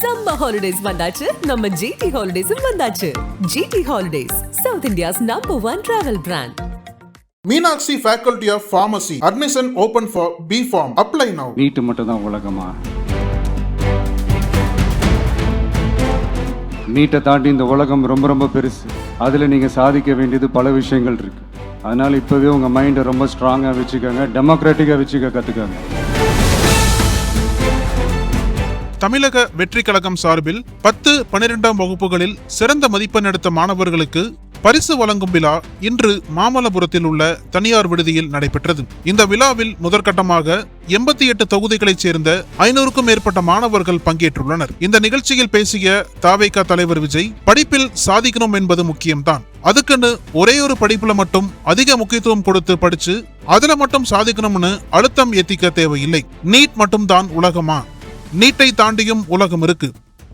Summer holidays வந்தாச்சு. நம்ம GT ஹாலிடேஸும் வந்தாச்சு. GT holidays south India's number one travel brand Meenakshi Faculty of Pharmacy. Admission open for B Form. Apply now. NEET மட்டும் தான் உலகமா? நீட்டை தாண்டி இந்த உலகம் ரொம்ப ரொம்ப பெருசு. அதில் நீங்கள் சாதிக்க வேண்டியது பல விஷயங்கள் இருக்கு. அதனால் இப்போவே உங்கள் மைண்டை ரொம்ப ஸ்ட்ராங்காக வச்சுக்கோங்க. டெமோக்ராட்டிக்காக வச்சுக்க கற்றுக்கோங்க தமிழக வெற்றி கழகம் சார்பில் பத்து பனிரெண்டாம் வகுப்புகளில் சிறந்த மதிப்பெண் எடுத்த மாணவர்களுக்கு பரிசு வழங்கும் விழா இன்று மாமல்லபுரத்தில் உள்ள தனியார் விடுதியில் நடைபெற்றது. இந்த விழாவில் முதற்கட்டமாக எண்பத்தி எட்டு தொகுதிகளைச் சேர்ந்த ஐநூறுக்கும் மேற்பட்ட மாணவர்கள் பங்கேற்றுள்ளனர். இந்த நிகழ்ச்சியில் பேசிய தாவேகா தலைவர் விஜய் படிப்பில் சாதிக்கணும் என்பது முக்கியம்தான். அதுக்குன்னு ஒரே ஒரு படிப்புல மட்டும் அதிக முக்கியத்துவம் கொடுத்து படிச்சு அதுல மட்டும் சாதிக்கணும்னு அழுத்தம் ஏத்திக்க தேவையில்லை. நீட் மட்டும் தான் உலகமா? நீட்டை தாண்டியும் உலகம் இருக்கு.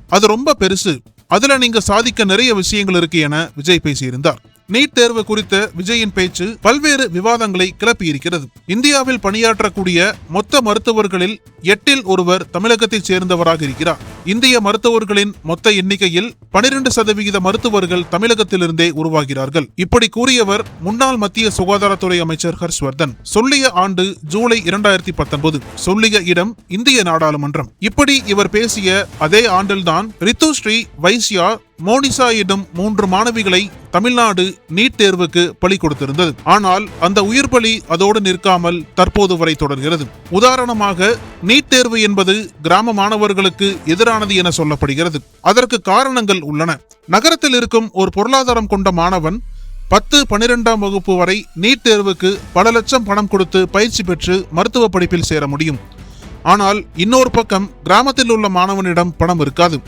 அது ரொம்ப பெருசு. அதுல நீங்க சாதிக்க நிறைய விஷயங்கள் இருக்கு என விஜய் பேசியிருந்தார். நீட் தேர்வு குறித்த விஜயின் பேச்சு பல்வேறு விவாதங்களை கிளப்பி இருக்கிறது இந்தியாவில் பணியாற்றக்கூடிய மொத்த மருத்துவர்களில் எட்டில் ஒருவர் தமிழகத்தைச் சேர்ந்தவராக இருக்கிறார். இந்திய மருத்துவர்களின் மொத்த எண்ணிக்கையில் பனிரெண்டு சதவிகித மருத்துவர்கள் தமிழகத்திலிருந்தே உருவாகிறார்கள். இப்படி கூறியவர் முன்னாள் மத்திய சுகாதாரத்துறை அமைச்சர் ஹர்ஷ்வர்தன். சொல்லிய ஆண்டு ஜூலை இரண்டாயிரத்தி பத்தொன்பது சொல்லிய இடம் இந்திய நாடாளுமன்றம். இப்படி இவர் பேசிய அதே ஆண்டில்தான் ரித்துஸ்ரீ வைஸ்யா மோனிசா என்னும் மூன்று மாணவிகளை தமிழ்நாடு நீட் தேர்வுக்கு பலி கொடுத்திருந்தது. ஆனால் அந்த உயிர் பலி அதோடு நிற்காமல் தற்போது வரை தொடர்கிறது. உதாரணமாக நீட் தேர்வு என்பது கிராம மாணவர்களுக்கு எதிரானது என சொல்லப்படுகிறது. அதற்கு காரணங்கள் உள்ளன. நகரத்தில் இருக்கும் ஒரு பொருளாதாரம் கொண்ட மாணவன் பத்து பனிரெண்டாம் வகுப்பு வரை நீட் தேர்வுக்கு பல லட்சம் பணம் கொடுத்து பயிற்சி பெற்று மருத்துவ படிப்பில் சேர முடியும். ஆனால் இன்னொரு பக்கம் கிராமத்தில் உள்ள மாணவனிடம் பணம் இருக்காது.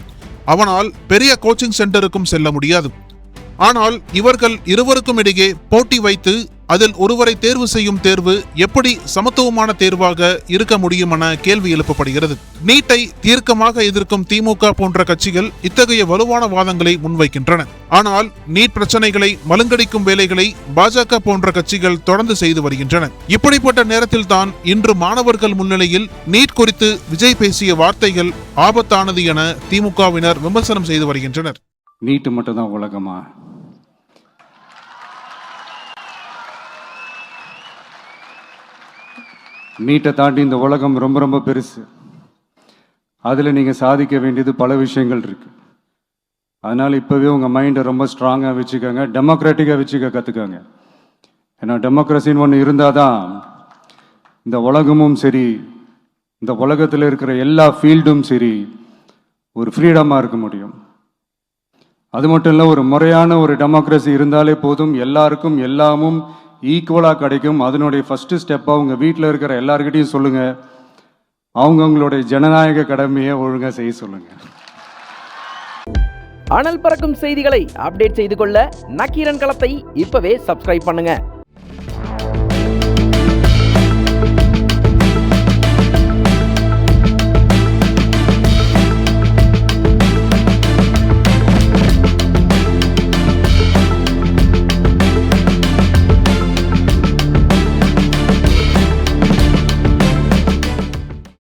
அவனால் பெரிய கோச்சிங் சென்டருக்கும் செல்ல முடியாது. ஆனால் இவர்கள் இருவருக்கும் இடையே போட்டி வைத்து அதில் ஒருவரை தேர்வு செய்யும் தேர்வு எப்படி சமத்துவமான தேர்வாக இருக்க முடியும் என கேள்வி எழுப்பப்படுகிறது. நீட்டை தீர்க்கமாக எதிர்க்கும் திமுக போன்ற கட்சிகள் இத்தகைய வலுவான வாதங்களை முன்வைக்கின்றன. ஆனால் நீட் பிரச்சனைகளை மலுங்கடிக்கும் வேலைகளை பாஜக போன்ற கட்சிகள் தொடர்ந்து செய்து வருகின்றன. இப்படிப்பட்ட நேரத்தில் தான் இன்று மாணவர்கள் முன்னிலையில் நீட் குறித்து விஜய் பேசிய வார்த்தைகள் ஆபத்தானது என திமுகவினர் விமர்சனம் செய்து வருகின்றனர். நீட்டு மட்டும்தான் உலகமா? நீட்டை தாண்டி இந்த உலகம் ரொம்ப ரொம்ப பெருசு. அதில் நீங்கள் சாதிக்க வேண்டியது பல விஷயங்கள் இருக்குது அதனால் இப்போவே உங்கள் மைண்டை ரொம்ப ஸ்ட்ராங்காக வச்சுக்கோங்க. டெமோக்ராட்டிக்காக வச்சுக்க கற்றுக்கோங்க ஏன்னா டெமோக்ரஸின்னு ஒன்று இருந்தால் தான் இந்த உலகமும் சரி இந்த உலகத்தில் இருக்கிற எல்லா ஃபீல்டும் சரி ஒரு ஃப்ரீடமாக இருக்க முடியும். அது மட்டும் இல்லை ஒரு முறையான ஒரு டெமோக்ரஸி இருந்தாலே போதும். எல்லாருக்கும் எல்லாமும் ஈக்குவலாக கிடைக்கும். அதனுடைய ஃபஸ்ட்டு ஸ்டெப்பாக உங்கள் வீட்டில் இருக்கிற எல்லாருக்கிட்டையும் சொல்லுங்கள் அவங்கவுங்களுடைய ஜனநாயக கடமையை ஒழுங்காக செய்ய சொல்லுங்கள் அனல் பறக்கும் செய்திகளை அப்டேட் செய்து கொள்ள நக்கீரன் களத்தை இப்பவே சப்ஸ்கிரைப் பண்ணுங்கள்